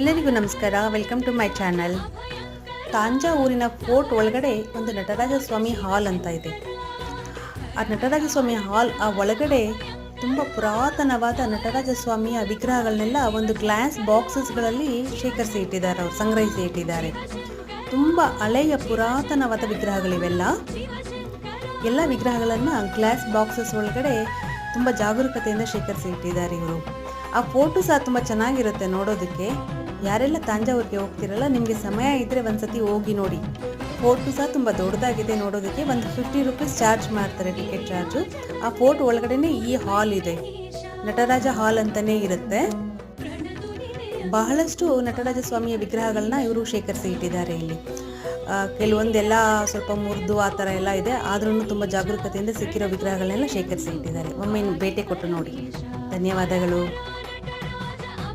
ಎಲ್ಲರಿಗೂ ನಮಸ್ಕಾರ. Welcome to my channel ತಾಂಜಾವೂರಿನ ಫೋರ್ಟ್ ಒಳಗಡೆ ಒಂದು ನಟರಾಜ ಸ್ವಾಮಿ ಹಾಲ್ ಅಂತ ಇದೆ. ಆ ನಟರಾಜ ಸ್ವಾಮಿ ಹಾಲ್ ಆ ಒಳಗಡೆ ತುಂಬ ಪುರಾತನವಾದ ನಟರಾಜ ಸ್ವಾಮಿಯ ವಿಗ್ರಹಗಳನ್ನೆಲ್ಲ ಒಂದು ಗ್ಲಾಸ್ ಬಾಕ್ಸಸ್ಗಳಲ್ಲಿ ಶೇಖರಿಸಿ ಇಟ್ಟಿದ್ದಾರೆ ಅವರು ಸಂಗ್ರಹಿಸಿ ಇಟ್ಟಿದ್ದಾರೆ ತುಂಬ ಹಳೆಯ ಪುರಾತನವಾದ ವಿಗ್ರಹಗಳಿವೆಲ್ಲ. ಎಲ್ಲ ವಿಗ್ರಹಗಳನ್ನು ಗ್ಲಾಸ್ ಬಾಕ್ಸಸ್ ಒಳಗಡೆ ತುಂಬ ಜಾಗರೂಕತೆಯಿಂದ ಶೇಖರಿಸಿ ಇಟ್ಟಿದ್ದಾರೆ ಇವರು. ಆ ಫೋಟೋ ಸಹ ತುಂಬ ಚೆನ್ನಾಗಿರುತ್ತೆ ನೋಡೋದಕ್ಕೆ. ಯಾರೆಲ್ಲ ತಾಂಜಾವೂರಿಗೆ ಹೋಗ್ತಿರಲ್ಲ, ನಿಮಗೆ ಸಮಯ ಇದ್ದರೆ ಒಂದ್ಸತಿ ಹೋಗಿ ನೋಡಿ. ಫೋರ್ಟು ಸಹ ತುಂಬ ದೊಡ್ಡದಾಗಿದೆ ನೋಡೋದಕ್ಕೆ. ಒಂದು ಫಿಫ್ಟಿ ರುಪೀಸ್ ಚಾರ್ಜ್ ಮಾಡ್ತಾರೆ ಟಿಕೆಟ್ ಚಾರ್ಜು ಆ ಫೋರ್ಟ್ ಒಳಗಡೆನೇ ಈ ಹಾಲ್ ಇದೆ. ನಟರಾಜ ಹಾಲ್ ಅಂತಲೇ ಇರುತ್ತೆ. ಬಹಳಷ್ಟು ನಟರಾಜ ಸ್ವಾಮಿಯ ವಿಗ್ರಹಗಳನ್ನ ಇವರು ಶೇಖರಿಸಿ ಇಟ್ಟಿದ್ದಾರೆ ಇಲ್ಲಿ. ಕೆಲವೊಂದೆಲ್ಲ ಸ್ವಲ್ಪ ಮುರಿದು ಆ ಥರ ಎಲ್ಲ ಇದೆ. ಆದ್ರೂ ತುಂಬ ಜಾಗರೂಕತೆಯಿಂದ ಸಿಕ್ಕಿರೋ ವಿಗ್ರಹಗಳನ್ನೆಲ್ಲ ಶೇಖರಿಸಿ ಇಟ್ಟಿದ್ದಾರೆ. ಒಮ್ಮೆ ಭೇಟಿ ಕೊಟ್ಟು ನೋಡಿ. ಧನ್ಯವಾದಗಳು.